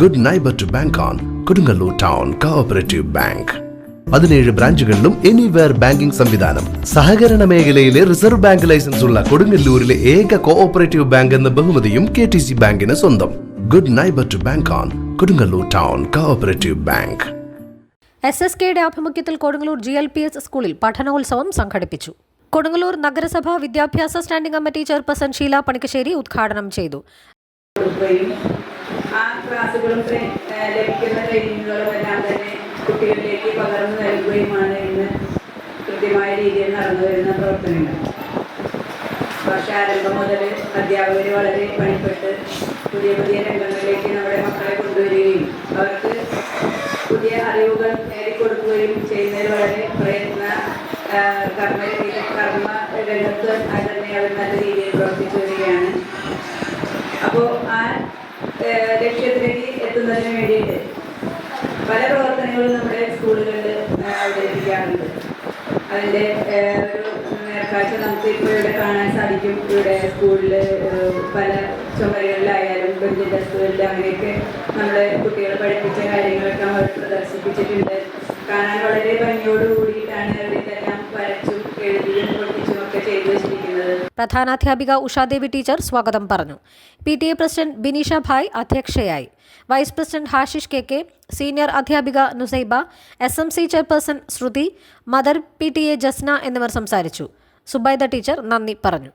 Good neighbour to bank on Kodungallur town cooperative bank പതിനേഴ് ബ്രാഞ്ചുകളിലും anywhere banking സംവിധാനം. സഹകരണ മേഖലയിലെ റിസർവ് ബാങ്ക് ലൈസൻസ് ഉള്ള കൊടുങ്ങല്ലൂരിലെ ഏക കോഓപ്പറേറ്റീവ് ബാങ്ക് എന്ന ബഹുമതിയും കെ ടി സി ബാങ്കിന് സ്വന്തം. Good neighbour to bank on Kodungallur town cooperative bank S S കെയുടെ ആഭിമുഖ്യത്തിൽ Kodungallur G L P S സ്കൂളിൽ പഠനോത്സവം സംഘടിപ്പിച്ചു. കൊടുങ്ങല്ലൂർ നഗരസഭാ വിദ്യാഭ്യാസ standing committee chairperson Sheela Panikkassery ഉദ്ഘാടനം ചെയ്തു. ക്ലാസ്സുകളും ലഭിക്കുന്ന ട്രെയിനിങ്ങുകളും എല്ലാം തന്നെ കുട്ടികളിലേക്ക് പകർന്നു നൽകുകയുമാണ് ഇന്ന് കൃത്യമായ രീതിയിൽ നടന്നു വരുന്ന പ്രവർത്തനങ്ങൾ. വർഷാരംഭം മുതൽ അധ്യാപകർ വളരെ പണിപ്പെട്ട് പുതിയ പുതിയ രംഗങ്ങളിലേക്ക് നമ്മുടെ മക്കളെ കൊണ്ടുവരികയും അവർക്ക് പുതിയ അറിവുകൾ നേടിക്കൊടുക്കുകയും ചെയ്യുന്നതിൽ വളരെ പ്രയത്ന കർമ്മ കർമ്മ രംഗത്ത് തന്നെ അവർ നല്ല രീതിയിൽ പ്രവർത്തിച്ചു വരികയാണ്. അപ്പോൾ ആ ലക്ഷ്യത്തിലേക്ക് എത്തുന്നതിന് വേണ്ടിയിട്ട് പല പ്രവർത്തനങ്ങളും നമ്മുടെ സ്കൂളുകളിൽ അവതരിപ്പിക്കാറുണ്ട്. അതിന്റെ ഒരു നേർക്കാഴ്ച നമുക്ക് ഇപ്പോൾ ഇവിടെ കാണാൻ സാധിക്കും. ഇവിടെ സ്കൂളിൽ പല ചുമരുകളിലായാലും ബെഞ്ചിൻ ഡെസ്കുകളിൽ അങ്ങനെയൊക്കെ നമ്മുടെ കുട്ടികളെ പഠിപ്പിച്ച കാര്യങ്ങളൊക്കെ അവർ പ്രദർശിപ്പിച്ചിട്ടുണ്ട്. കാണാൻ വളരെ ഭംഗിയോട് പ്രധാനാധ്യാപിക ഉഷാദേവി ടീച്ചർ സ്വാഗതം പറഞ്ഞു. P T A president Bineesha Bhai അധ്യക്ഷയായി. Vice president Hashish K K senior അധ്യാപിക Nusaiba S M C chairperson Shruthi mother P T A Jasna എന്നിവർ സംസാരിച്ചു. സുബൈദ ടീച്ചർ നന്ദി പറഞ്ഞു.